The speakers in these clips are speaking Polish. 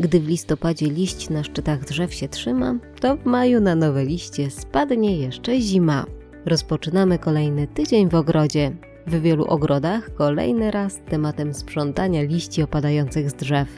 Gdy w listopadzie liść na szczytach drzew się trzyma, to w maju na nowe liście spadnie jeszcze zima. Rozpoczynamy kolejny tydzień w ogrodzie. W wielu ogrodach kolejny raz tematem sprzątania liści opadających z drzew.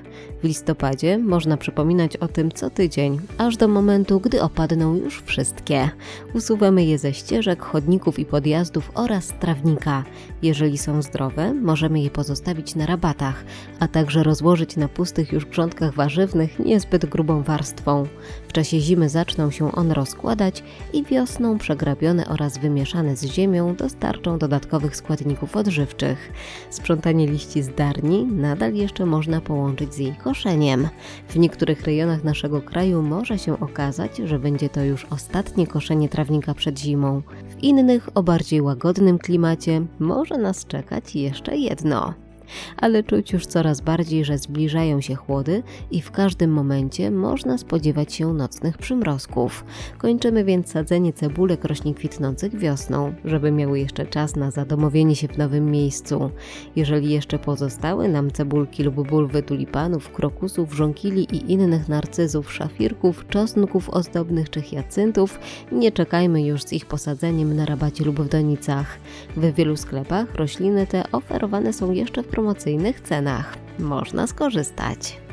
W listopadzie można przypominać o tym co tydzień, aż do momentu, gdy opadną już wszystkie. Usuwamy je ze ścieżek, chodników i podjazdów oraz trawnika. Jeżeli są zdrowe, możemy je pozostawić na rabatach, a także rozłożyć na pustych już grządkach warzywnych niezbyt grubą warstwą. W czasie zimy zaczną się one rozkładać i wiosną przegrabione oraz wymieszane z ziemią dostarczą dodatkowych składników odżywczych. Sprzątanie liści z darni nadal jeszcze można połączyć z jej koszeniem. W niektórych rejonach naszego kraju może się okazać, że będzie to już ostatnie koszenie trawnika przed zimą. W innych, o bardziej łagodnym klimacie, może nas czekać jeszcze jedno ale czuć już coraz bardziej, że zbliżają się chłody i w każdym momencie można spodziewać się nocnych przymrozków. Kończymy więc sadzenie cebulek roślin kwitnących wiosną, żeby miały jeszcze czas na zadomowienie się w nowym miejscu. Jeżeli jeszcze pozostały nam cebulki lub bulwy tulipanów, krokusów, żonkili i innych narcyzów, szafirków, czosnków ozdobnych czy hiacyntów, nie czekajmy już z ich posadzeniem na rabacie lub w donicach. W wielu sklepach rośliny te oferowane są jeszcze w promocyjnych cenach. Można skorzystać.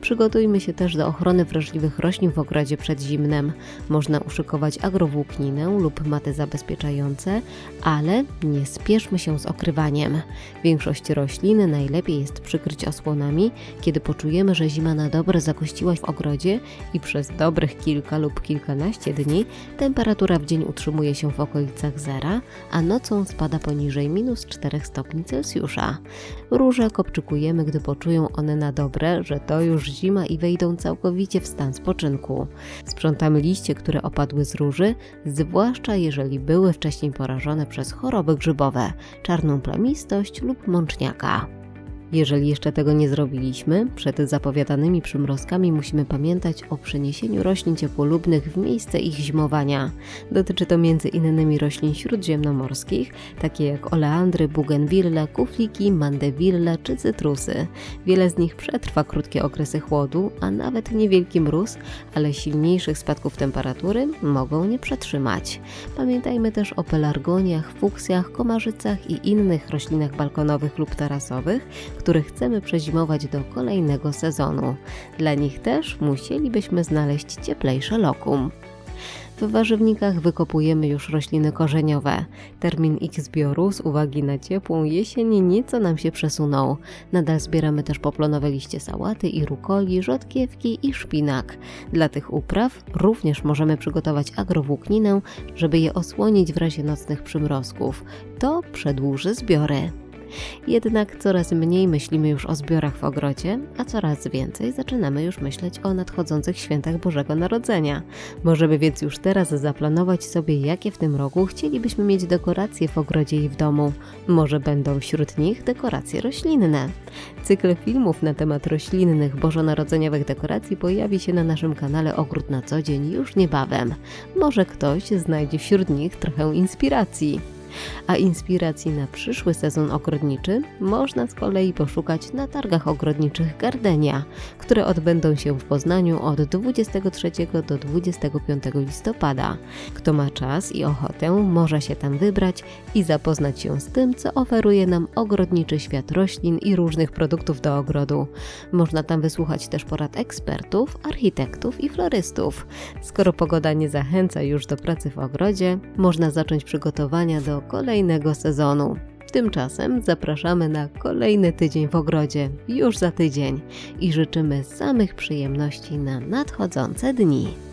Przygotujmy się też do ochrony wrażliwych roślin w ogrodzie przed zimnem. Można uszykować agrowłókninę lub maty zabezpieczające, ale nie spieszmy się z okrywaniem. Większość roślin najlepiej jest przykryć osłonami, kiedy poczujemy, że zima na dobre zakościła w ogrodzie i przez dobrych kilka lub kilkanaście dni temperatura w dzień utrzymuje się w okolicach zera, a nocą spada poniżej minus 4 stopni Celsjusza. Róże kopczykujemy, gdy poczują one na dobre, że to już zima i wejdą całkowicie w stan spoczynku. Sprzątamy liście, które opadły z róży, zwłaszcza jeżeli były wcześniej porażone przez choroby grzybowe, czarną plamistość lub mączniaka. Jeżeli jeszcze tego nie zrobiliśmy, przed zapowiadanymi przymrozkami musimy pamiętać o przeniesieniu roślin ciepłolubnych w miejsce ich zimowania. Dotyczy to innymi roślin śródziemnomorskich, takie jak oleandry, bugenwille, kufliki, mandewille czy cytrusy. Wiele z nich przetrwa krótkie okresy chłodu, a nawet niewielki mróz, ale silniejszych spadków temperatury mogą nie przetrzymać. Pamiętajmy też o pelargoniach, fuksjach, komarzycach i innych roślinach balkonowych lub tarasowych, które chcemy przezimować do kolejnego sezonu. Dla nich też musielibyśmy znaleźć cieplejsze lokum. W warzywnikach wykopujemy już rośliny korzeniowe. Termin ich zbioru z uwagi na ciepłą jesień nieco nam się przesunął. Nadal zbieramy też poplonowe liście sałaty i rukoli, rzodkiewki i szpinak. Dla tych upraw również możemy przygotować agrowłókninę, żeby je osłonić w razie nocnych przymrozków. To przedłuży zbiory. Jednak coraz mniej myślimy już o zbiorach w ogrodzie, a coraz więcej zaczynamy już myśleć o nadchodzących świętach Bożego Narodzenia. Możemy więc już teraz zaplanować sobie, jakie w tym roku chcielibyśmy mieć dekoracje w ogrodzie i w domu. Może będą wśród nich dekoracje roślinne. Cykl filmów na temat roślinnych bożonarodzeniowych dekoracji pojawi się na naszym kanale Ogród na co dzień już niebawem. Może ktoś znajdzie wśród nich trochę inspiracji a inspiracji na przyszły sezon ogrodniczy można z kolei poszukać na targach ogrodniczych Gardenia, które odbędą się w Poznaniu od 23 do 25 listopada. Kto ma czas i ochotę, może się tam wybrać i zapoznać się z tym, co oferuje nam ogrodniczy świat roślin i różnych produktów do ogrodu. Można tam wysłuchać też porad ekspertów, architektów i florystów. Skoro pogoda nie zachęca już do pracy w ogrodzie, można zacząć przygotowania do kolejnego sezonu. Tymczasem zapraszamy na kolejny tydzień w ogrodzie już za tydzień i życzymy samych przyjemności na nadchodzące dni.